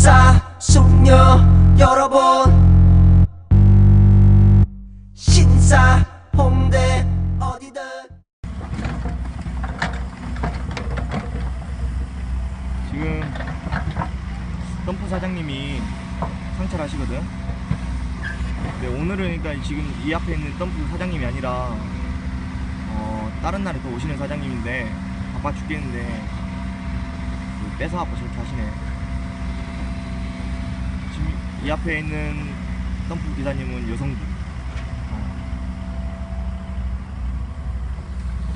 신사 숙녀 여러분 신사 홍대 어디든 지금 덤프 사장님이 상차를 하시거든. 근데 오늘은 그러니까 지금 이 앞에 있는 덤프 사장님이 아니라 어, 다른 날에 또 오시는 사장님인데 바빠 죽겠는데 그 뺏어 갖고 저렇게 하시네. 이 앞에 있는 덤프 기사님은 여성분. 어.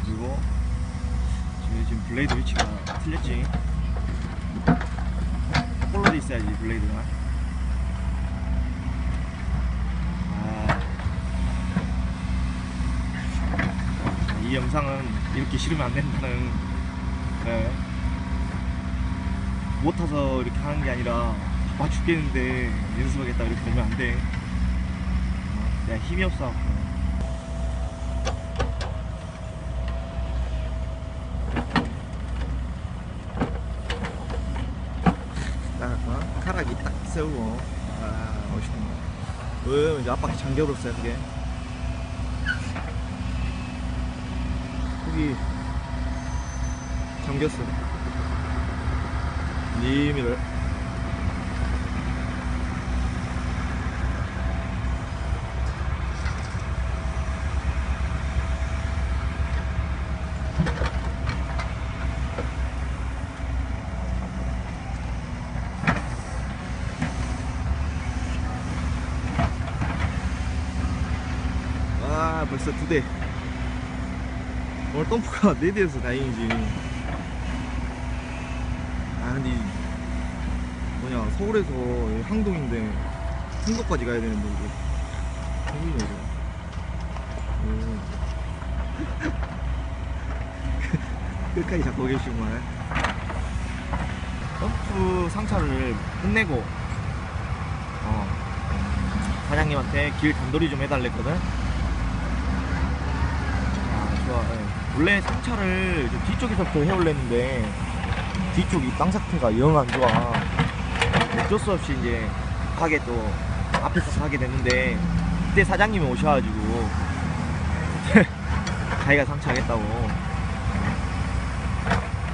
그리고 지금 블레이드 위치가 틀렸지. 돼 있어야지 블레이드가 아, 이 영상은 이렇게 싫으면 안 된다는 네. 못 타서 이렇게 하는 게 아니라 바빠 죽겠는데. 연습하겠다. 이렇게 보면 안돼. 어, 내가 힘이 딱 어? 카락이 딱 세우고. 아 멋있네 왜 이제 앞바퀴 잠겨버렸어요 그게? 여기 잠겼어 님이를 아 벌써 두대. 오늘 덤프가 네 대여서 다행이지. 아 근데 이 뭐냐 서울에서 항동인데 흥덕까지 가야 되는데 이게. 흥이네 이거. 음. 끝까지 잡고 계시구만 덤프 상차를 끝내고 어, 사장님한테 길 단돌이 좀 해달랬거든. 원래 상차를 좀 뒤쪽에서부터 해올랬는데 뒤쪽이 땅 상태가 영 안 좋아. 어쩔 수 없이 이제 가게 또 앞에서 가게 됐는데 그때 사장님이 오셔가지고 자기가 상차하겠다고.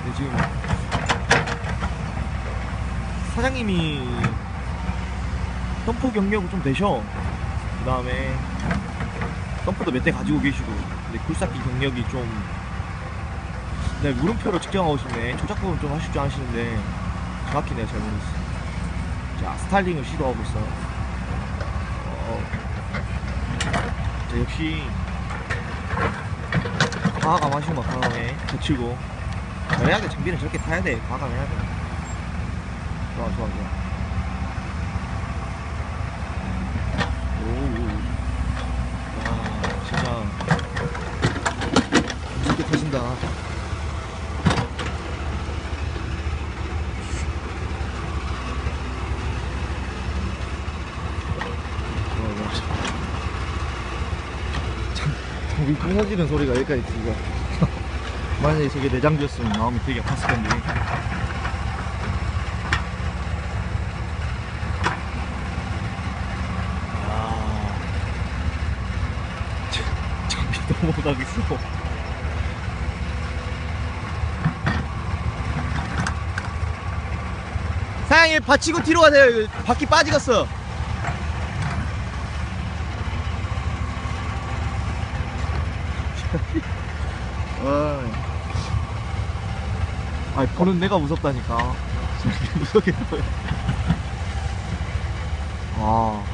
근데 지금 사장님이 덤프 경력이 좀 되셔. 그 다음에 덤프도 몇 대 가지고 계시고 근데 굴삭기 경력이 좀 네, 물음표로 측정하고 싶네. 조작법은 좀 하실 줄 아시는데 정확히 내가 잘 모르겠어 자 스타일링을 시도하고 있어. 어, 자, 역시 과감하시구만 과감해 거치고. 잘해야 돼 장비는 저렇게 타야 돼. 과감해야 돼. 좋아 좋아 좋아. 오우 와 진짜 무섭게 타신다 와, 와. 장, 장비 부서지는 소리가 여기까지 들려. 만약에 저게 내장비였으면 마음이 되게 아팠을 텐데. 아, 자- 장비 넘어가겠어. 사장님 받치고 뒤로 가세요. 바퀴 빠지겠어 아, 보는 내가 무섭다니까. 무섭게 보여. 아,